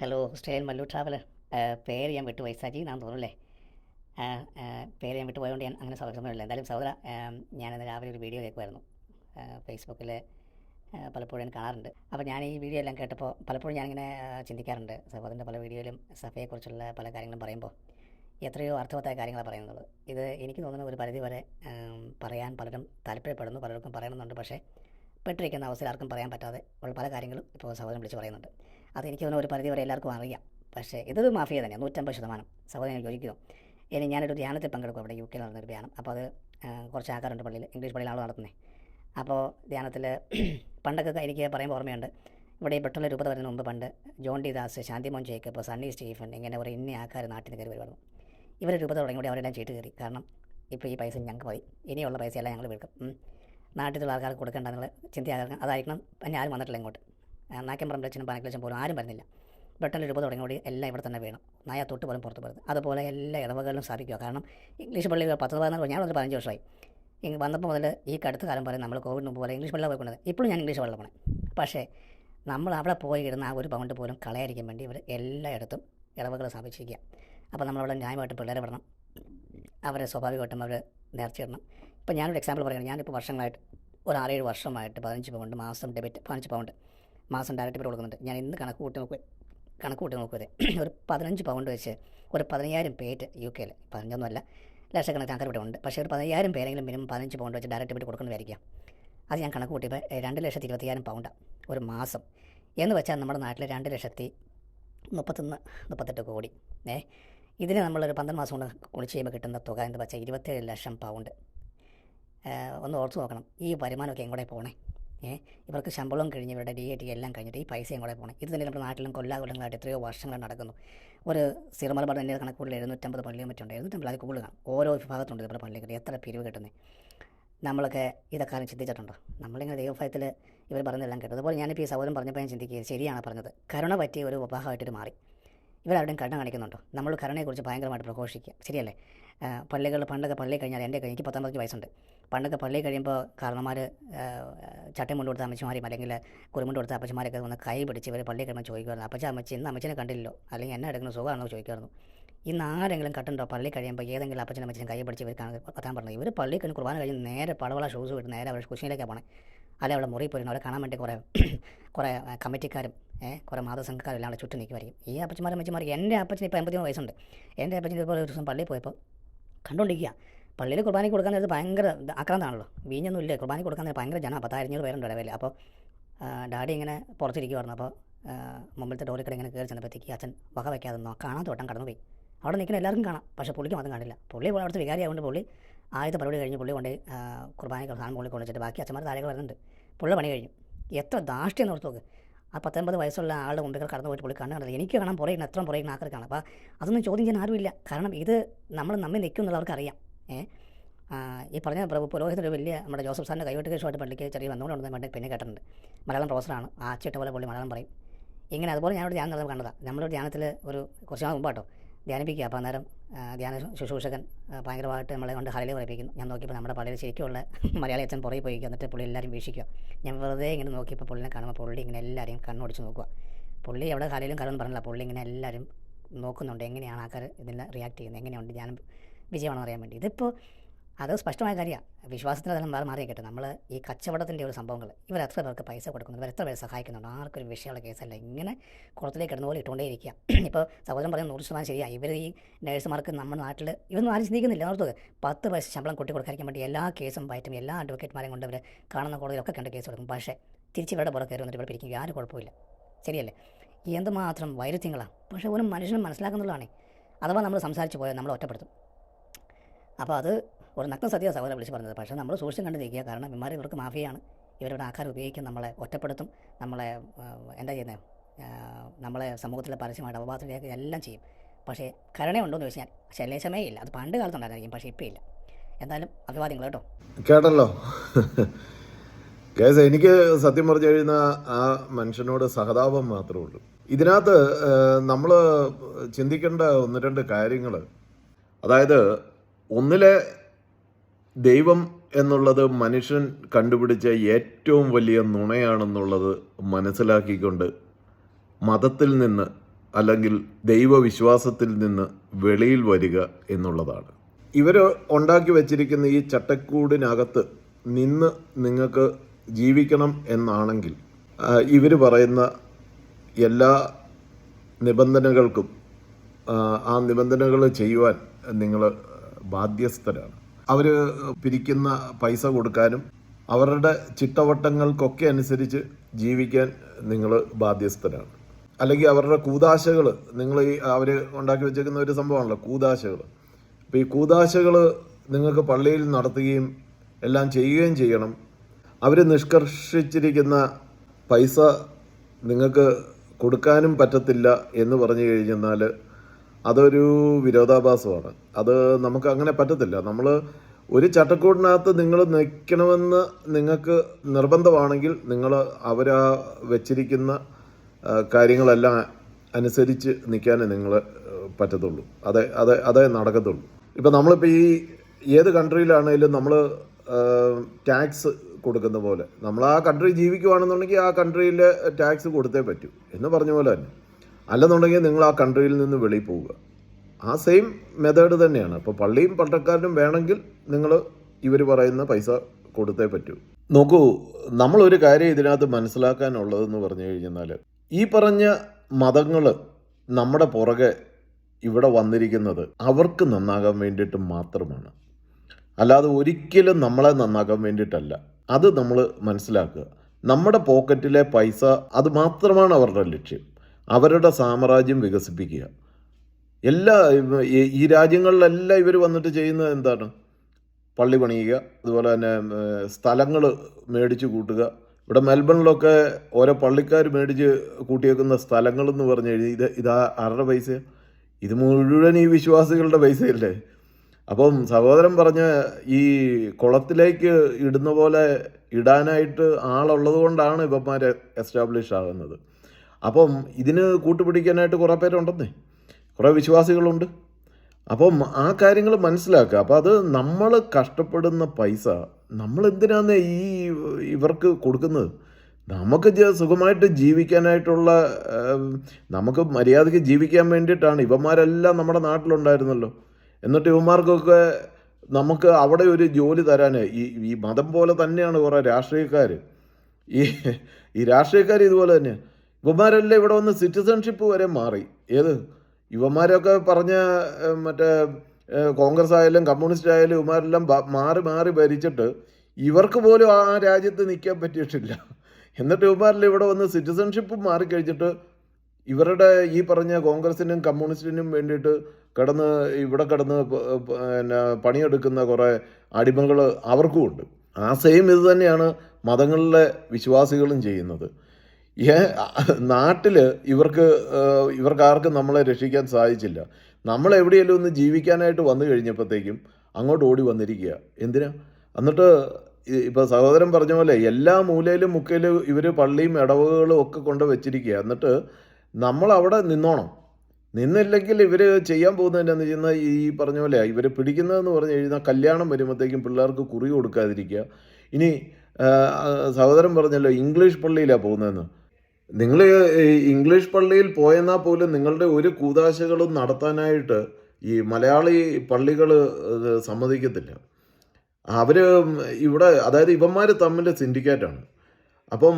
Hello Australian Mallu traveller. പേര് ഞാൻ വിട്ടു സജി എന്നാന്ന് തോന്നുന്നല്ലേ പേര് ഞാൻ വിട്ടു വിട്ടുപോയതുകൊണ്ട് ഞാൻ അങ്ങനെ സൗകര്യമില്ല എന്തായാലും സഹോദര ഞാനിന്ന് രാവിലെ ഒരു വീഡിയോ കേൾക്കുമായിരുന്നു. ഫേസ്ബുക്കിൽ പലപ്പോഴും ഞാൻ കാണാറുണ്ട്. അപ്പോൾ ഞാൻ ഈ വീഡിയോ എല്ലാം കേട്ടപ്പോൾ പലപ്പോഴും ഞാനിങ്ങനെ ചിന്തിക്കാറുണ്ട്. സഹോദരന്റെ പല വീഡിയോയിലും സഫയെക്കുറിച്ചുള്ള പല കാര്യങ്ങളും പറയുമ്പോൾ എത്രയോ അർത്ഥവത്തായ കാര്യങ്ങളാണ് പറയുന്നത്. ഇത് എനിക്ക് തോന്നുന്ന ഒരു പരിധി വരെ പറയാൻ പലരും താല്പര്യപ്പെടുന്നു പലർക്കും പറയണമെന്നുണ്ട്. പക്ഷേ പെട്ടിരിക്കുന്ന അവസ്ഥയിൽ ആർക്കും പറയാൻ പറ്റാതെ ഉള്ള പല കാര്യങ്ങളും ഇപ്പോൾ സഹോദരൻ വിളിച്ച് പറയുന്നുണ്ട്. അത് തോന്നുന്നു ഒരു പരിധി വരെ എല്ലാവർക്കും അറിയാം. പക്ഷേ ഇതൊരു മാഫിയ തന്നെ നൂറ്റമ്പത് ശതമാനം. സഹോദരൻ യോജിക്കുന്നു. ഇനി ഞാനൊരു ധ്യാനത്തിൽ പങ്കെടുക്കും അവിടെ യു കെയിൽ നടന്നൊരു ധ്യാനം. അപ്പോൾ അത് കുറച്ച് ആൾക്കാരുണ്ട് പള്ളിയിൽ ഇംഗ്ലീഷ് പള്ളിയിലാണ് നടത്തുന്നത് അപ്പോൾ ധ്യാനത്തിൽ പണ്ടൊക്കെ എനിക്ക് പറയുമ്പോൾ ഓർമ്മയുണ്ട്. ഇവിടെ ഈ പെട്ടെന്ന് രൂപത വരുന്ന മുമ്പ് പണ്ട് John D Das Shanthimon Jacob Sunny Stephen ഇങ്ങനെ ഒരു ഇന്ന ആൾക്കാർ നാട്ടിൽ നിന്ന് കയറി വരുമായിരുന്നു. ഇവർ രൂപത തുടങ്ങിയോടെ അവരെല്ലാം ചെയ്ത് കയറി. കാരണം ഇപ്പോൾ ഈ പൈസ ഞങ്ങൾക്ക് മതി. ഇനിയുള്ള പൈസയെല്ലാം ഞങ്ങൾ വിൽക്കും ഉം. നാട്ടിലുള്ള ആൾക്കാർക്ക് കൊടുക്കേണ്ട നിങ്ങൾ ചിന്തയാകാൻ അതായിരിക്കണം. ഞാനും വന്നിട്ടില്ല ഇങ്ങോട്ട്. നാക്കമ്പറം ലക്ഷം പനക്ക് ലക്ഷം പോലും ആരും വരുന്നില്ല. പെട്ടെന്ന് രൂപ തുടങ്ങിയോടി എല്ലാം ഇവിടെ തന്നെ വേണം. നായ തൊട്ട് പോലും പുറത്ത് പോകരുത് അതുപോലെ എല്ലാ ഇടവകളിലും സ്ഥാപിക്കുക കാരണം ഇംഗ്ലീഷ് പള്ളികൾ പത്ത് പതിനാല് ഞാൻ ഒരു പതിനഞ്ച് വർഷമായി. ഇങ്ങ് വന്നപ്പോൾ മുതൽ ഈ കടുത്ത കാലം പറയും നമ്മൾ കോവിഡ് മുമ്പ് പോലെ ഇംഗ്ലീഷ് പള്ളിയിൽ പോയിക്കൊണ്ടത് ഇപ്പോഴും ഞാൻ ഇംഗ്ലീഷ് പള്ളിയിൽ പോണേ. പക്ഷേ നമ്മൾ അവിടെ പോയി ഇരുന്ന ആ ഒരു പൗണ്ട് പോലും കളയാതിരിക്കാൻ വേണ്ടി ഇവർ എല്ലായിടത്തും ഇടവകൾ സ്ഥാപിച്ചിരിക്കുക. അപ്പോൾ നമ്മളവിടെ ന്യായമായിട്ട് പിള്ളേരെ വിടണം. അവരെ സ്വാഭാവികമായിട്ടും അവർ നേർച്ചയിടണം. ഇപ്പോൾ ഞാനൊരു എക്സാമ്പിൾ പറയുകയാണ്. ഞാനിപ്പോൾ വർഷങ്ങളായിട്ട് ഒരു ആറേഴ് വർഷമായിട്ട് പതിനഞ്ച് പൗണ്ട് മാസം ഡെബിറ്റ് പതിനഞ്ച് പൗണ്ട് മാസം ഡയറക്റ്റ് ഡെബിറ്റ് കൊടുക്കുന്നുണ്ട്. ഞാൻ ഇന്ന് കണക്ക് കൂട്ടി നോക്കുക കണക്ക് കൂട്ടി നോക്കുക ഒരു പതിനഞ്ച് പൗണ്ട് വെച്ച് ഒരു പതിനയ്യായിരം പേറ്റ് യു കെയിൽ പതിനഞ്ചൊന്നുമല്ല ലക്ഷക്കണക്കിന് ആൾക്കാർ ഇവിടെ ഉണ്ട്. പക്ഷേ ഒരു പതിനയ്യായിരം പേരെങ്കിലും മിനിമം പതിനഞ്ച് പൗണ്ട് വെച്ച് ഡയറക്റ്റ് ഡെബിറ്റ് കൊടുക്കുന്നതായിരിക്കാം അത് ഞാൻ കണക്ക് കൂട്ടിയപ്പോൾ രണ്ട് ലക്ഷത്തി ഇരുപത്തിയായിരം പൗണ്ടാണ് ഒരു മാസം. എന്ന് വെച്ചാൽ നമ്മുടെ നാട്ടിൽ രണ്ട് ലക്ഷത്തി മുപ്പത്തൊന്ന് മുപ്പത്തെട്ട് കോടി. ഏ ഇതിന് നമ്മളൊരു പന്ത്രണ്ട് മാസം കൊണ്ട് കുളിച്ച് ചെയ്യുമ്പോൾ കിട്ടുന്ന തുക എന്ന് വെച്ചാൽ ഇരുപത്തേഴ് ലക്ഷം പൗണ്ട് ഒന്ന് ഓർത്ത് നോക്കണം. ഈ വരുമാനമൊക്കെ എങ്ങോട്ടേ ഏ ഇവർക്ക് ശമ്പളവും കഴിഞ്ഞ് ഇവരുടെ ഡി എ ടി എല്ലാം കഴിഞ്ഞിട്ട് ഈ പൈസയും കൂടെ പോകണം ഇത് തന്നെ നമ്മുടെ നാട്ടിലും കൊല്ലാകൊല്ലങ്ങളായിട്ട് എത്രയോ വർഷങ്ങൾ നടക്കുന്നു. ഒരു സിറുമലബാർ തന്നെ കണക്കൂടിൽ എഴുന്നൂറ്റമ്പത് പള്ളിയും മറ്റുണ്ട്. എഴുന്നൂറ്റമ്പത് അത് കൂടുതലാണ്. ഓരോ വിഭാഗത്തുണ്ട് നമ്മുടെ പള്ളികൾ എത്ര പിരിവ് കിട്ടുന്നത് നമ്മളൊക്കെ ഇതൊക്കെ ചിന്തിച്ചിട്ടുണ്ടോ? നമ്മളിങ്ങനെ ദൈവഭയത്തിൽ ഇവർ പറഞ്ഞതെല്ലാം കേട്ടു. അതുപോലെ ഞാനിപ്പോൾ ഈ സഹോദരൻ പറഞ്ഞപ്പോൾ ഞാൻ ചിന്തിക്കുക ശരിയാണ് പറഞ്ഞത്. കരുണ പറ്റിയ ഒരു വിഭാഗമായിട്ടൊരു മാറി. ഇവരാരുടെയും കരുണ കാണിക്കുന്നുണ്ടോ? നമ്മൾ കരുണയെക്കുറിച്ച് ഭയങ്കരമായിട്ട് പ്രഘോഷിക്കുക. ശരിയല്ലേ? പള്ളികൾ പണ്ടൊക്കെ പള്ളി കഴിഞ്ഞാൽ എന്റെ എനിക്ക് പത്തൊമ്പത് വയസ്സുണ്ട്. പണ്ടൊക്കെ പള്ളി കഴിയുമ്പോൾ കാരണന്മാർ ചട്ടയും മുണ്ട് കൊടുത്ത അമ്മച്ചിമാരും അല്ലെങ്കിൽ കുറുമുണ്ട് കൊടുത്ത അപ്പച്ചമാരൊക്കെ വന്ന് കൈ പിടിച്ച് ഇവർ പള്ളി കഴിയുമ്പോൾ ചോദിക്കുമായിരുന്നു. അപ്പച്ച അമ്മച്ചി ഇന്ന് അമ്മച്ചിനെ കണ്ടില്ലല്ലോ? അല്ലെങ്കിൽ എന്നെ എടുക്കുന്ന സുഖമാണോ ചോദിക്കുമായിരുന്നു. ഇന്ന് ആരെങ്കിലും കട്ടുണ്ടോ പള്ളി കഴിയുമ്പോൾ ഏതെങ്കിലും അപ്പച്ചനും അമ്മച്ചനും കൈ പിടിച്ച് ഇവർ പത്താൻ പറഞ്ഞത് ഇവർ പള്ളി കഴിഞ്ഞ് കുർബാന കഴിഞ്ഞ് നേരെ പടവള ഷൂസ് വിട്ട് നേരെ അവർ കുശിനിലേക്കാണ് പോണേ. അല്ലെ അവിടെ മുറി പോയിരുന്നു അവരെ കാണാൻ വേണ്ടി കുറേ കുറേ കമ്മിറ്റിക്കാരും കുറേ മാതസംഘക്കാരും എല്ലാം അവിടെ ചുറ്റും നിൽക്കുമായിരിക്കും ഈ അപ്പച്ചമാരും അമ്മച്ചിമാർ എന്റെ അപ്പച്ചന് ഇപ്പോൾ എൺപത്തിമൂന്ന് വയസ്സുണ്ട്. എന്റെ അപ്പച്ചന് ഇതുപോലെ ഒരു ദിവസം പള്ളിയിൽ പോയപ്പോൾ കണ്ടുകൊണ്ടിരിക്കുക പള്ളിയിൽ കുർബാനയ്ക്ക് കൊടുക്കാൻ നേരത്ത് ഭയങ്കര ആക്രാന്താണല്ലോ. വീഞ്ഞൊന്നും ഇല്ല. കുർബാനയ്ക്ക് കൊടുക്കാൻ നേരം ഭയങ്കര ജനം പത്തായിരഞ്ഞൂറ് പേരുണ്ട് ഇടവേല അപ്പോൾ ഡാഡി ഇങ്ങനെ പുറത്തിരിക്കുമായിരുന്നു അപ്പോൾ മുമ്പിലത്തെ ഡോറിക്കട ഇങ്ങനെ കയറി ചെന്നപ്പോഴത്തേക്ക് അച്ഛൻ വക വയ്ക്കാതെ കാണാൻ തോട്ടം കടന്നു പോയി അവിടെ നിൽക്കുന്ന എല്ലാവർക്കും കാണാം. പക്ഷേ പുള്ളിക്ക് മാത്രം കാണില്ല. പുള്ളി അവിടുത്തെ വികാരി ആയതുകൊണ്ട് പുള്ളി ആദ്യത്തെ പരിപാടി കഴിഞ്ഞ് പുള്ളി കൊണ്ട് കുർബാനയ്ക്ക് സാധനം പുള്ളി കൊണ്ട് വെച്ചിട്ട് ബാക്കി അച്ഛന്മാർ താഴെ വരുന്നുണ്ട്. പുള്ളി പണി കഴിഞ്ഞു. എത്ര ദാഷ്ട്യം എന്ന് ഓർത്ത് നോക്ക്. ആ പത്തൊമ്പത് വയസ്സുള്ള ആളുടെ മുമ്പിൽ കടന്നു പോയിട്ട് പുള്ളി കണ്ണു കണ്ടത് എനിക്ക് കാണാൻ പുറകിൽ എത്ര പുറയുന്ന ആൾക്കാർ കാണാം. അപ്പോൾ അതൊന്നും ചോദ്യം ചെയ്യാൻ ആരുമില്ല. കാരണം ഇത് നമ്മൾ നമ്മെ നിൽക്കും എന്നുള്ളവർക്ക് അറിയാം. ഈ പറഞ്ഞ പ്രഭു പുരോഹിതൻ ഒരു വലിയ നമ്മുടെ ജോസഫ് സാറിന്റെ കൈവെട്ട് കേസുമായിട്ട് പള്ളിക്ക് ചെറിയ വന്നുകൊണ്ടുണ്ടെന്ന് പണ്ട് പിന്നെ കേട്ടിട്ടുണ്ട്. മലയാളം പ്രൊഫസറാണ്. ആ ചിട്ട പോലെ പുള്ളി മലയാളം പറയും. ഇങ്ങനെ അതുപോലെ ഞാനൊരു ധ്യാനം നടന്നു കണ്ടതാണ് നമ്മളൊരു ധ്യാനത്തിൽ ഒരു കുറച്ച് നാൾ മുമ്പാട്ടോ. ധ്യാനിപ്പിക്കുക. അപ്പോൾ അന്നേരം ധ്യാന ശുശ്രൂഷകൻ ഭയങ്കരമായിട്ട് നമ്മളെ കൊണ്ട് ഹലയിൽ പറയിപ്പിക്കുന്നു. ഞാൻ നോക്കിയപ്പോൾ നമ്മുടെ പള്ളിയിൽ ശരിക്കുള്ള മലയാളി അച്ഛൻ പുറകെ പോയി എന്നിട്ട് പുള്ളി എല്ലാവരും വീക്ഷിക്കുക. ഞാൻ വെറുതെ ഇങ്ങനെ നോക്കിയപ്പോൾ പുള്ളിനെ കാണുമ്പോൾ പുള്ളി ഇങ്ങനെ എല്ലാവരെയും കണ്ണോടിച്ച് നോക്കുക. പുള്ളി എവിടെ ഹലയിലും കലൊന്നും പറഞ്ഞില്ല. പുള്ളി ഇങ്ങനെ എല്ലാവരും നോക്കുന്നുണ്ട്. എങ്ങനെയാണ് ആൾക്കാർ ഇതിനെ റിയാക്ട് ചെയ്യുന്നത്? എങ്ങനെയുണ്ട് ഞാൻ വിജയമാണെന്ന് അറിയാൻ വേണ്ടി. ഇതിപ്പോൾ അത് സ്പഷ്ടമായ കാര്യമാണ് വിശ്വാസത്തിന് അതെല്ലാം വേറെ കിട്ടും നമ്മൾ ഈ കച്ചവടത്തിന്റെ ഒരു സംഭവങ്ങൾ ഇവർ എത്ര പേർക്ക് പൈസ കൊടുക്കുന്നു? ഇവർ എത്ര പേര് സഹായിക്കുന്നുണ്ട്? ആർക്കൊരു വിഷയമുള്ള കേസല്ല. ഇങ്ങനെ കുളത്തിലേക്ക് ഇടുന്ന പോലെ ഇട്ടുകൊണ്ടേ ഇരിക്കുക ഇപ്പോൾ സഹോദരൻ പറയുന്ന നൂറ് ശതമാനം ശരിയാണ് ഇവർ ഈ നഴ്സുമാർക്ക് നമ്മുടെ നാട്ടിൽ ഇവരൊന്നും ആരും ചിന്തിക്കുന്നില്ല. ഓർത്തത് പത്ത് പൈസ ശമ്പളം കൊട്ടി കൊടുക്കാതിരിക്കാൻ വേണ്ടി എല്ലാ കേസും പറ്റും എല്ലാ അഡ്വക്കേറ്റ്മാരെയും കൊണ്ട് അവർ കാണുന്ന കോടതിയിലൊക്കെ കണ്ട് കേസ് കൊടുക്കും. പക്ഷേ തിരിച്ച് ഇവരുടെ പുറത്ത് കയറി വന്നിട്ട് ഇവിടെ പിരിക്കും ആരും കുഴപ്പമില്ല ശരിയല്ലേ? എന്തുമാത്രം വൈരുദ്ധ്യങ്ങളാണ് പക്ഷേ ഒരു മനുഷ്യനും മനസ്സിലാക്കുന്നുള്ളതാണ്. അഥവാ നമ്മൾ സംസാരിച്ച് പോയാൽ നമ്മൾ ഒറ്റപ്പെടുത്തും. അപ്പോൾ അത് ഒരു നഗ്ന സത്യ സഹോദരൻ വിളിച്ച് പറഞ്ഞത്. പക്ഷേ നമ്മൾ സൂക്ഷിച്ചും കണ്ട് നിൽക്കുക. കാരണം ഇമാർ ഇവർക്ക് മാഫിയാണ്. ഇവരുടെ ആഹാരം ഉപയോഗിക്കും നമ്മളെ ഒറ്റപ്പെടുത്തും നമ്മളെ എന്താ ചെയ്യുന്നത് നമ്മളെ സമൂഹത്തിലെ പരസ്യമായിട്ട് അപവാദത്തിലേക്ക് എല്ലാം ചെയ്യും. പക്ഷേ കരുണയുണ്ടോ എന്ന് ചോദിച്ചാൽ ശലേശമേ ഇല്ല. അത് പണ്ട് കാലത്തുണ്ടായിരിക്കും പക്ഷേ ഇപ്പോൾ ഇല്ല. എന്തായാലും അഭിവാദ്യങ്ങൾ കേട്ടോ. കേട്ടല്ലോ. കേസ് എനിക്ക് സത്യം പറഞ്ഞു കഴിയുന്ന ആ മനുഷ്യനോട് സഹതാപം മാത്രമേ ഉള്ളൂ. ഇതിനകത്ത് നമ്മൾ ചിന്തിക്കേണ്ട ഒന്ന് രണ്ട് കാര്യങ്ങൾ അതായത് ഒന്നിലെ ദൈവം എന്നുള്ളത് മനുഷ്യൻ കണ്ടുപിടിച്ച ഏറ്റവും വലിയ നുണയാണെന്നുള്ളത് മനസ്സിലാക്കിക്കൊണ്ട് മതത്തിൽ നിന്ന് അല്ലെങ്കിൽ ദൈവവിശ്വാസത്തിൽ നിന്ന് വെളിയിൽ വരിക എന്നുള്ളതാണ്. ഇവർ ഉണ്ടാക്കി വച്ചിരിക്കുന്ന ഈ ചട്ടക്കൂടിനകത്ത് നിന്ന് നിങ്ങൾക്ക് ജീവിക്കണം എന്നാണെങ്കിൽ ഇവർ പറയുന്ന എല്ലാ നിബന്ധനകൾക്കും ആ, നിബന്ധനകൾ ചെയ്യുവാൻ നിങ്ങൾ ബാധ്യസ്ഥരാണ്. അവർ പിരിക്കുന്ന പൈസ കൊടുക്കാനും അവരുടെ ചിട്ടവട്ടങ്ങൾക്കൊക്കെ അനുസരിച്ച് ജീവിക്കാൻ നിങ്ങൾ ബാധ്യസ്ഥരാണ്. അല്ലെങ്കിൽ അവരുടെ കൂതാശകൾ നിങ്ങൾ ഈ അവർ ഉണ്ടാക്കി വെച്ചേക്കുന്ന ഒരു സംഭവമാണല്ലോ കൂതാശകൾ അപ്പോൾ ഈ കൂതാശകൾ നിങ്ങൾക്ക് പള്ളിയിൽ നടത്തുകയും എല്ലാം ചെയ്യുകയും ചെയ്യണം. അവർ നിഷ്കർഷിച്ചിരിക്കുന്ന പൈസ നിങ്ങൾക്ക് കൊടുക്കാനും പറ്റത്തില്ല എന്ന് പറഞ്ഞു കഴിഞ്ഞാൽ അതൊരു വിരോധാഭാസമാണ്. അത് നമുക്ക് അങ്ങനെ പറ്റത്തില്ല. നമ്മൾ ഒരു ചട്ടക്കൂടിനകത്ത് നിങ്ങൾ നിൽക്കണമെന്ന് നിങ്ങൾക്ക് നിർബന്ധമാണെങ്കിൽ നിങ്ങൾ അവരാ വെച്ചിരിക്കുന്ന കാര്യങ്ങളെല്ലാം അനുസരിച്ച് നിൽക്കാനേ നിങ്ങൾ പറ്റത്തുള്ളൂ. അതെ അതെ അതേ നടക്കത്തുള്ളൂ. ഇപ്പം നമ്മളിപ്പോൾ ഈ ഏത് കൺട്രിയിലാണേലും നമ്മൾ ടാക്സ് കൊടുക്കുന്ന പോലെ നമ്മൾ ആ കൺട്രി ജീവിക്കുവാണെന്നുണ്ടെങ്കിൽ ആ കൺട്രിയിൽ ടാക്സ് കൊടുത്തേ പറ്റൂ എന്ന് പറഞ്ഞ പോലെ തന്നെ. അല്ലെന്നുണ്ടെങ്കിൽ നിങ്ങൾ ആ കൺട്രിയിൽ നിന്ന് വെളിയിൽ പോവുക. ആ സെയിം മെത്തേഡ് തന്നെയാണ്. അപ്പോൾ പള്ളിയും പട്ടക്കാരനും വേണമെങ്കിൽ നിങ്ങൾ ഇവർ പറയുന്ന പൈസ കൊടുത്തേ പറ്റൂ. നോക്കൂ നമ്മളൊരു കാര്യം ഇതിനകത്ത് മനസ്സിലാക്കാനുള്ളതെന്ന് പറഞ്ഞു കഴിഞ്ഞാൽ ഈ പറഞ്ഞ മതങ്ങൾ നമ്മുടെ പുറകെ ഇവിടെ വന്നിരിക്കുന്നത് അവർക്ക് നന്നാകാൻ വേണ്ടിയിട്ട് മാത്രമാണ്. അല്ലാതെ ഒരിക്കലും നമ്മളെ നന്നാക്കാൻ വേണ്ടിയിട്ടല്ല. അത് നമ്മൾ മനസ്സിലാക്കുക. നമ്മുടെ പോക്കറ്റിലെ പൈസ അത് മാത്രമാണ് അവരുടെ ലക്ഷ്യം. അവരുടെ സാമ്രാജ്യം വികസിപ്പിക്കുക. എല്ലാ ഈ- രാജ്യങ്ങളിലെല്ലാം ഇവർ വന്നിട്ട് ചെയ്യുന്നത് എന്താണ്? പള്ളി പണിയുക അതുപോലെ തന്നെ സ്ഥലങ്ങൾ മേടിച്ച് കൂട്ടുക. ഇവിടെ മെൽബണിലൊക്കെ ഓരോ പള്ളിക്കാർ മേടിച്ച് കൂട്ടിയേക്കുന്ന സ്ഥലങ്ങൾ എന്ന് പറഞ്ഞു കഴിഞ്ഞാൽ ഇത് ഇതാ ആരുടെ പൈസ? ഇത് മുഴുവൻ ഈ വിശ്വാസികളുടെ പൈസയല്ലേ? അപ്പം സഹോദരൻ പറഞ്ഞ ഈ കുളത്തിലേക്ക് ഇടുന്ന പോലെ ഇടാനായിട്ട് ആളുള്ളത് കൊണ്ടാണ് ഇവന്മാർ എസ്റ്റാബ്ലിഷ് ആകുന്നത് അപ്പം ഇതിന് കൂട്ടുപിടിക്കാനായിട്ട് കുറേ പേരുണ്ടെന്നേ. കുറേ വിശ്വാസികളുണ്ട്. അപ്പം ആ കാര്യങ്ങൾ മനസ്സിലാക്കുക. അപ്പം അത് നമ്മൾ കഷ്ടപ്പെടുന്ന പൈസ നമ്മൾ എന്തിനാന്ന് ഈ ഇവർക്ക് കൊടുക്കുന്നത്? നമുക്ക് സുഖമായിട്ട് ജീവിക്കാനായിട്ടുള്ള നമുക്ക് മര്യാദയ്ക്ക് ജീവിക്കാൻ വേണ്ടിയിട്ടാണ് ഇവന്മാരെല്ലാം നമ്മുടെ നാട്ടിലുണ്ടായിരുന്നല്ലോ. എന്നിട്ട് ഇവന്മാർക്കൊക്കെ നമുക്ക് അവിടെ ഒരു ജോലി തരാൻ ഈ ഈ മതം പോലെ തന്നെയാണ് കുറേ രാഷ്ട്രീയക്കാർ ഈ ഈ രാഷ്ട്രീയക്കാർ ഇതുപോലെ തന്നെ ഇവന്മാരെല്ലാം ഇവിടെ വന്ന് സിറ്റിസൺഷിപ്പ് വരെ മാറി. ഏത്? ഇവന്മാരൊക്കെ പറഞ്ഞ മറ്റേ കോൺഗ്രസ് ആയാലും കമ്മ്യൂണിസ്റ്റ് ആയാലും ഇവന്മാരെല്ലാം മാറി മാറി ഭരിച്ചിട്ട് ഇവർക്ക് പോലും ആ രാജ്യത്ത് നിൽക്കാൻ പറ്റിയിട്ടില്ല. എന്നിട്ട് ഇവന്മാരെല്ലാം ഇവിടെ വന്ന് സിറ്റിസൺഷിപ്പ് മാറിക്കഴിഞ്ഞിട്ട് ഇവരുടെ ഈ പറഞ്ഞ കോൺഗ്രസിനും കമ്മ്യൂണിസ്റ്റിനും വേണ്ടിയിട്ട് കിടന്ന് ഇവിടെ കിടന്ന് പിന്നെ പണിയെടുക്കുന്ന കുറേ അടിമകൾ അവർക്കും ഉണ്ട് ആ സെയിം ഇത് തന്നെയാണ് മതങ്ങളിലെ വിശ്വാസികളും ചെയ്യുന്നത്. നാട്ടിൽ ഇവർക്ക് ഇവർക്ക് ആർക്കും നമ്മളെ രക്ഷിക്കാൻ സാധിച്ചില്ല. നമ്മൾ എവിടെയെങ്കിലും ഒന്ന് ജീവിക്കാനായിട്ട് വന്നു കഴിഞ്ഞപ്പോഴത്തേക്കും അങ്ങോട്ട് ഓടി വന്നിരിക്കുക. എന്തിനാ? എന്നിട്ട് ഇപ്പോൾ ഇപ്പൊ സഹോദരൻ പറഞ്ഞ പോലെ എല്ലാ മൂലയിലും മുക്കയിലും ഇവർ പള്ളിയും ഇടവകളും ഒക്കെ കൊണ്ട് വെച്ചിരിക്കുക. എന്നിട്ട് നമ്മൾ അവിടെ നിന്നോണം. നിന്നില്ലെങ്കിൽ ഇവർ ചെയ്യാൻ പോകുന്നത് എന്താണെന്ന് വെച്ചാൽ ഈ പറഞ്ഞ പോലെ ഇവർ പിടിക്കുന്നതെന്ന് പറഞ്ഞു കഴിഞ്ഞാൽ കല്യാണം വരുമ്പോഴത്തേക്കും പിള്ളേർക്ക് കുറി കൊടുക്കാതിരിക്കുക. ഇനി സഹോദരൻ പറഞ്ഞല്ലോ ഇംഗ്ലീഷ് പള്ളിയിലാണ് പോകുന്നതെന്ന്. നിങ്ങൾ ഇംഗ്ലീഷ് പള്ളിയിൽ പോയെന്നാൽ പോലും നിങ്ങളുടെ ഒരു കൂതാശകളും നടത്താനായിട്ട് ഈ മലയാളി പള്ളികൾ സമ്മതിക്കത്തില്ല. അവർ ഇവിടെ അതായത് ഇവന്മാർ തമ്മിൽ സിൻഡിക്കേറ്റാണ്. അപ്പം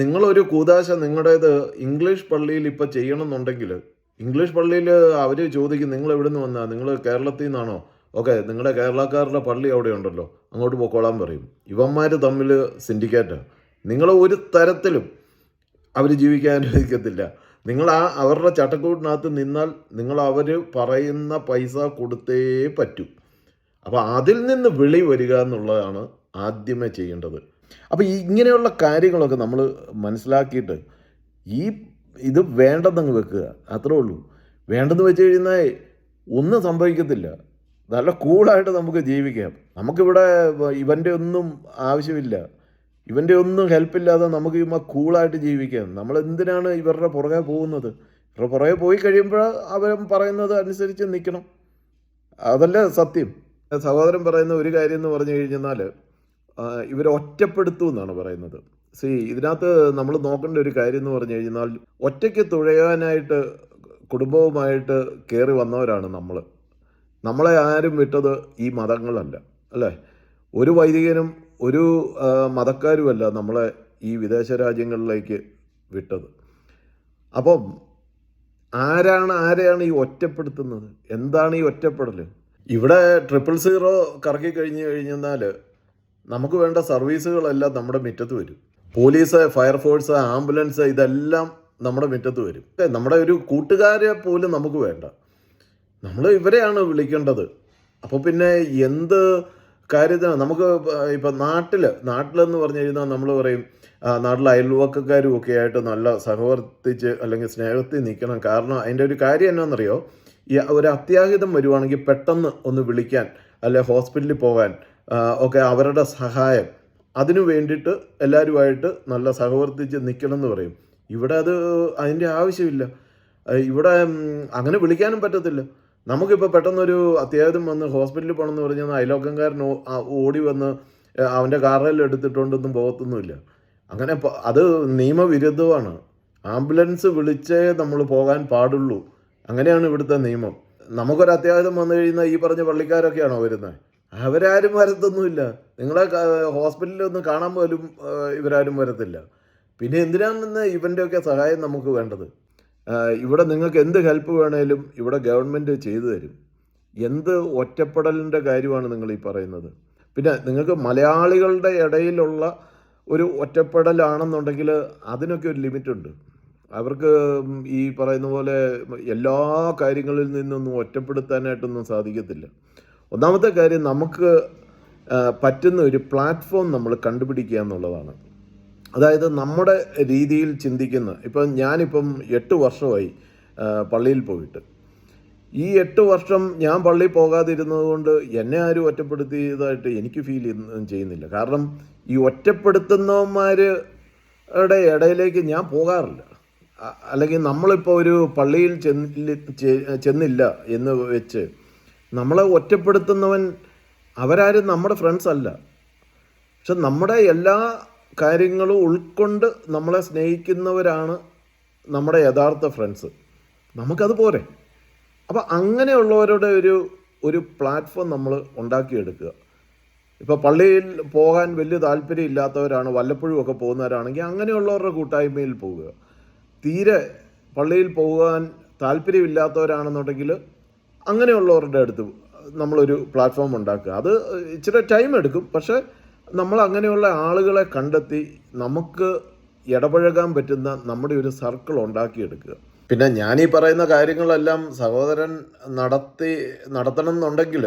നിങ്ങളൊരു കൂതാശ നിങ്ങളുടേത് ഇംഗ്ലീഷ് പള്ളിയിൽ ഇപ്പം ചെയ്യണമെന്നുണ്ടെങ്കിൽ ഇംഗ്ലീഷ് പള്ളിയിൽ അവർ ചോദിക്കും നിങ്ങൾ എവിടെ നിന്ന് വന്നാൽ നിങ്ങൾ കേരളത്തിൽ നിന്നാണോ? ഓക്കെ നിങ്ങളുടെ കേരളക്കാരുടെ പള്ളി അവിടെ ഉണ്ടല്ലോ. അങ്ങോട്ട് പോയിക്കോളാൻ പറയും. ഇവന്മാർ തമ്മിൽ സിൻഡിക്കേറ്റാണ് നിങ്ങൾ ഒരു തരത്തിലും അവർ ജീവിക്കാൻ അനുവദിക്കത്തില്ല. നിങ്ങൾ ആ അവരുടെ ചട്ടക്കൂടിനകത്ത് നിന്നാൽ നിങ്ങൾ അവർ പറയുന്ന പൈസ കൊടുത്തേ പറ്റൂ. അപ്പോൾ അതിൽ നിന്ന് വിളി വരിക എന്നുള്ളതാണ് ആദ്യമേ ചെയ്യേണ്ടത്. അപ്പോൾ ഇങ്ങനെയുള്ള കാര്യങ്ങളൊക്കെ നമ്മൾ മനസ്സിലാക്കിയിട്ട് ഈ ഇത് വേണ്ടെന്നങ്ങ് വെക്കുക. അത്രേ ഉള്ളൂ. വേണ്ടെന്ന് വെച്ച് കഴിഞ്ഞാൽ ഒന്നും സംഭവിക്കത്തില്ല. നല്ല കൂളായിട്ട് നമുക്ക് ജീവിക്കാം. നമുക്കിവിടെ ഇവന്റെ ഒന്നും ആവശ്യമില്ല. ഇവന്റെ ഒന്നും ഹെൽപ്പില്ലാതെ നമുക്ക് ഇമ്മ കൂളായിട്ട് ജീവിക്കാം. നമ്മൾ എന്തിനാണ് ഇവരുടെ പുറകെ പോകുന്നത്? ഇവരുടെ പുറകെ പോയി കഴിയുമ്പോൾ അവർ പറയുന്നത് അനുസരിച്ച് നിൽക്കണം. അതല്ല സത്യം. സഹോദരൻ പറയുന്ന ഒരു കാര്യം എന്ന് പറഞ്ഞു കഴിഞ്ഞാൽ ഇവരെ ഒറ്റപ്പെടുത്തു എന്നാണ് പറയുന്നത്. സി ഇതിനകത്ത് നമ്മൾ നോക്കേണ്ട ഒരു കാര്യം എന്ന് പറഞ്ഞു കഴിഞ്ഞാൽ ഒറ്റയ്ക്ക് തുഴയാനായിട്ട് കുടുംബവുമായിട്ട് കയറി വന്നവരാണ് നമ്മൾ. നമ്മളെ ആരും വിട്ടത് ഈ മതങ്ങളല്ല അല്ലേ? ഒരു വൈദികനും ഒരു മതക്കാരുമല്ല നമ്മളെ ഈ വിദേശ രാജ്യങ്ങളിലേക്ക് വിട്ടത്. അപ്പം ആരാണ് ആരെയാണ് ഈ ഒറ്റപ്പെടുത്തുന്നത്? എന്താണ് ഈ ഒറ്റപ്പെടൽ ഇവിടെ ട്രിപ്പിൾ സീറോ കറക്കി കഴിഞ്ഞ് കഴിഞ്ഞാൽ നമുക്ക് വേണ്ട സർവീസുകളെല്ലാം നമ്മുടെ മുറ്റത്ത് വരും. പോലീസ് ഫയർഫോഴ്സ് ആംബുലൻസ് ഇതെല്ലാം നമ്മുടെ മുറ്റത്ത് വരും. നമ്മുടെ ഒരു കൂട്ടുകാരെ പോലും നമുക്ക് വേണ്ട. നമ്മൾ ഇവരെയാണ് വിളിക്കേണ്ടത്. അപ്പോൾ പിന്നെ എന്ത് കാര്യത്തിന് നമുക്ക് ഇപ്പം നാട്ടിൽ നാട്ടിലെന്ന് പറഞ്ഞു കഴിഞ്ഞാൽ നമ്മൾ പറയും നാട്ടിലെ അയൽവക്കക്കാരും ഒക്കെ ആയിട്ട് നല്ല സഹവർത്തിച്ച് അല്ലെങ്കിൽ സ്നേഹത്തിൽ നിൽക്കണം കാരണം അതിന്റെ ഒരു കാര്യം എന്നാണെന്നറിയോ ഈ ഒരു അത്യാഹിതം വരുവാണെങ്കിൽ പെട്ടെന്ന് ഒന്ന് വിളിക്കാൻ അല്ലെ ഹോസ്പിറ്റലിൽ പോകാൻ ഒക്കെ അവരുടെ സഹായം അതിനു വേണ്ടിയിട്ട് എല്ലാവരുമായിട്ട് നല്ല സഹവർത്തിച്ച് നിൽക്കണം എന്ന് പറയും. ഇവിടെ അത് അതിന്റെ ആവശ്യമില്ല. ഇവിടെ അങ്ങനെ വിളിക്കാനും പറ്റത്തില്ല. നമുക്കിപ്പോൾ പെട്ടെന്നൊരു അത്യാവശ്യം വന്ന് ഹോസ്പിറ്റലിൽ പോകണമെന്ന് പറഞ്ഞാൽ അയലോക്കംകാരൻ ഓ- ആ ഓടി വന്ന് അവന്റെ കാറിൽ എടുത്തിട്ടുണ്ടൊന്നും പോകത്തൊന്നുമില്ല. അങ്ങനെ അത് നിയമവിരുദ്ധമാണ്. ആംബുലൻസ് വിളിച്ചേ നമ്മൾ പോകാൻ പാടുള്ളൂ. അങ്ങനെയാണ് ഇവിടുത്തെ നിയമം. നമുക്കൊരു അത്യാവശ്യം വന്നു കഴിയുന്ന ഈ പറഞ്ഞ പള്ളിക്കാരൊക്കെയാണോ വരുന്നത് അവരാരും വരത്തൊന്നുമില്ല. നിങ്ങളെ ഹോസ്പിറ്റലിൽ ഒന്ന് കാണാൻ പോലും ഇവരാരും വരത്തില്ല. പിന്നെ എന്തിനാണെന്ന് ഇവന്റെയൊക്കെ സഹായം നമുക്ക് വേണ്ടത്? ഇവിടെ നിങ്ങൾക്ക് എന്ത് ഹെൽപ്പ് വേണേലും ഇവിടെ ഗവൺമെന്റ് ചെയ്തു തരും. എന്ത് ഒറ്റപ്പെടലിന്റെ കാര്യമാണ് നിങ്ങൾ ഈ പറയുന്നത്? പിന്നെ നിങ്ങൾക്ക് മലയാളികളുടെ ഇടയിലുള്ള ഒരു ഒറ്റപ്പെടലാണെന്നുണ്ടെങ്കിൽ അതിനൊക്കെ ഒരു ലിമിറ്റുണ്ട് അവർക്ക് ഈ പറയുന്ന പോലെ എല്ലാ കാര്യങ്ങളിൽ നിന്നൊന്നും ഒറ്റപ്പെടുത്താനായിട്ടൊന്നും സാധിക്കത്തില്ല. ഒന്നാമത്തെ കാര്യം നമുക്ക് പറ്റുന്ന ഒരു പ്ലാറ്റ്ഫോം നമ്മൾ കണ്ടുപിടിക്കുക എന്നുള്ളതാണ്. അതായത് നമ്മുടെ രീതിയിൽ ചിന്തിക്കുന്ന ഇപ്പം ഞാനിപ്പം എട്ട് വർഷമായി പള്ളിയിൽ പോയിട്ട്. ഈ എട്ട് വർഷം ഞാൻ പള്ളിയിൽ പോകാതിരുന്നത് കൊണ്ട് എന്നെ ആരും ഒറ്റപ്പെടുത്തിയതായിട്ട് എനിക്ക് ഫീൽ ചെയ്യുന്നില്ല. കാരണം ഈ ഒറ്റപ്പെടുത്തുന്നവന്മാരുടെ ഇടയിലേക്ക് ഞാൻ പോകാറില്ല. അല്ലെങ്കിൽ നമ്മളിപ്പോൾ ഒരു പള്ളിയിൽ ചെന്നില്ല ചെന്നില്ല എന്ന് വെച്ച് നമ്മളെ ഒറ്റപ്പെടുത്തുന്നവൻ അവരാരും നമ്മുടെ ഫ്രണ്ട്സ് അല്ല. പക്ഷെ നമ്മുടെ എല്ലാ കാര്യങ്ങളും ഉൾക്കൊണ്ട് നമ്മളെ സ്നേഹിക്കുന്നവരാണ് നമ്മുടെ യഥാർത്ഥ ഫ്രണ്ട്സ് നമുക്കത് പോരെ. അപ്പോൾ അങ്ങനെയുള്ളവരുടെ ഒരു ഒരു പ്ലാറ്റ്ഫോം നമ്മൾ ഉണ്ടാക്കിയെടുക്കുക. ഇപ്പോൾ പള്ളിയിൽ പോകാൻ വലിയ താല്പര്യം ഇല്ലാത്തവരാണ് വല്ലപ്പോഴും ഒക്കെ പോകുന്നവരാണെങ്കിൽ അങ്ങനെയുള്ളവരുടെ കൂട്ടായ്മയിൽ പോവുക തീരെ പള്ളിയിൽ പോകാൻ താല്പര്യമില്ലാത്തവരാണെന്നുണ്ടെങ്കിൽ അങ്ങനെയുള്ളവരുടെ അടുത്ത് നമ്മളൊരു പ്ലാറ്റ്ഫോം ഉണ്ടാക്കുക. അത് ഇച്ചിരി ടൈം എടുക്കും. പക്ഷേ നമ്മൾ അങ്ങനെയുള്ള ആളുകളെ കണ്ടെത്തി നമുക്ക് ഇടപഴകാൻ പറ്റുന്ന നമ്മുടെ ഒരു സർക്കിൾ ഉണ്ടാക്കിയെടുക്കുക. പിന്നെ ഞാൻ ഈ പറയുന്ന കാര്യങ്ങളെല്ലാം സഹോദരൻ നടത്തി നടത്തണം എന്നുണ്ടെങ്കിൽ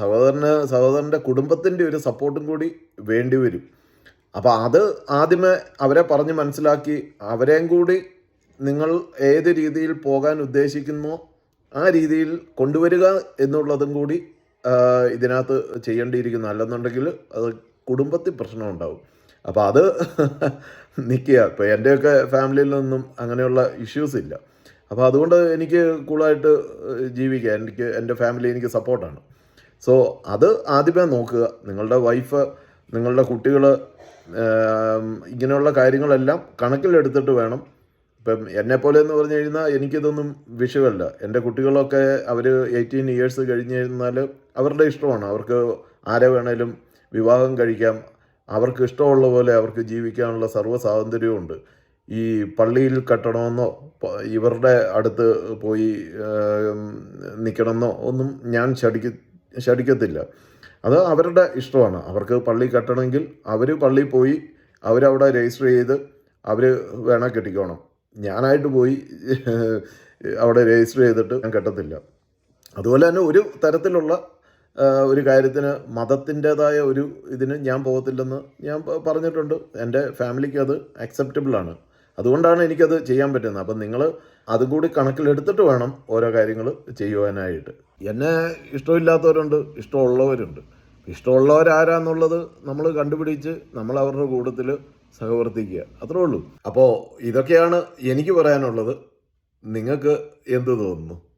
സഹോദരന് സഹോദരന്റെ കുടുംബത്തിന്റെ ഒരു സപ്പോർട്ടും കൂടി വേണ്ടി വരും. അപ്പോൾ അത് ആദ്യമേ അവരെ പറഞ്ഞ് മനസ്സിലാക്കി അവരെയും കൂടി നിങ്ങൾ ഏത് രീതിയിൽ പോകാൻ ഉദ്ദേശിക്കുന്നു ആ രീതിയിൽ കൊണ്ടുവരിക എന്നുള്ളതും കൂടി ഇതിനകത്ത് ചെയ്യേണ്ടിയിരിക്കുന്നു. അല്ലെന്നുണ്ടെങ്കിൽ അത് കുടുംബത്തിൽ പ്രശ്നം ഉണ്ടാവും അപ്പോൾ അത് നിൽക്കുക ഇപ്പോൾ എന്റെയൊക്കെ ഫാമിലിയിൽ നിന്നും അങ്ങനെയുള്ള ഇഷ്യൂസ് ഇല്ല. അപ്പോൾ അതുകൊണ്ട് എനിക്ക് കൂളായിട്ട് ജീവിക്കുക എനിക്ക് എന്റെ ഫാമിലി എനിക്ക് സപ്പോർട്ടാണ് സോ അത് ആദ്യമേ നോക്കുക. നിങ്ങളുടെ വൈഫ് നിങ്ങളുടെ കുട്ടികൾ ഇങ്ങനെയുള്ള കാര്യങ്ങളെല്ലാം കണക്കിലെടുത്തിട്ട് വേണം. ഇപ്പം എന്നെപ്പോലെ എന്ന് പറഞ്ഞു കഴിഞ്ഞാൽ എനിക്കിതൊന്നും വിഷയമല്ല. എന്റെ കുട്ടികളൊക്കെ അവർ എയ്റ്റീൻ ഇയേഴ്സ് കഴിഞ്ഞ് കഴിഞ്ഞാൽ അവരുടെ ഇഷ്ടമാണ്. അവർക്ക് ആരെ വേണേലും വിവാഹം കഴിക്കാം. അവർക്ക് ഇഷ്ടമുള്ള പോലെ അവർക്ക് ജീവിക്കാനുള്ള സർവ സ്വാതന്ത്ര്യമുണ്ട് ഈ പള്ളിയിൽ കെട്ടണമെന്നോ ഇവരുടെ അടുത്ത് പോയി നിൽക്കണമെന്നോ ഒന്നും ഞാൻ ശടിക്ക ശടിക്കത്തില്ല. അത് അവരുടെ ഇഷ്ടമാണ്. അവർക്ക് പള്ളി കെട്ടണമെങ്കിൽ അവർ പള്ളിയിൽ പോയി അവരവിടെ രജിസ്റ്റർ ചെയ്ത് അവർ വേണം കെട്ടിക്കോണം. ഞാനായിട്ട് പോയി അവിടെ രജിസ്റ്റർ ചെയ്തിട്ട് ഞാൻ കെട്ടത്തില്ല. അതുപോലെ തന്നെ ഒരു തരത്തിലുള്ള ഒരു കാര്യത്തിന് മതത്തിന്റെതായ ഒരു ഇതിന് ഞാൻ പോകത്തില്ലെന്ന് ഞാൻ പറഞ്ഞിട്ടുണ്ട്. എന്റെ ഫാമിലിക്ക് അത് അക്സെപ്റ്റബിൾ ആണ്. അതുകൊണ്ടാണ് എനിക്കത് ചെയ്യാൻ പറ്റുന്നത്. അപ്പം നിങ്ങൾ അതും കൂടി കണക്കിലെടുത്തിട്ട് വേണം ഓരോ കാര്യങ്ങൾ ചെയ്യുവാനായിട്ട്. എന്നെ ഇഷ്ടമില്ലാത്തവരുണ്ട് ഇഷ്ടമുള്ളവരുണ്ട്. ഇഷ്ടമുള്ളവരാരാന്നുള്ളത് നമ്മൾ കണ്ടുപിടിച്ച് നമ്മൾ അവരുടെ കൂട്ടത്തിൽ സഹവർത്തിക്കുക. അത്രേ ഉള്ളൂ. അപ്പോൾ ഇതൊക്കെയാണ് എനിക്ക് പറയാനുള്ളത്. നിങ്ങൾക്ക് എന്ത് തോന്നുന്നു?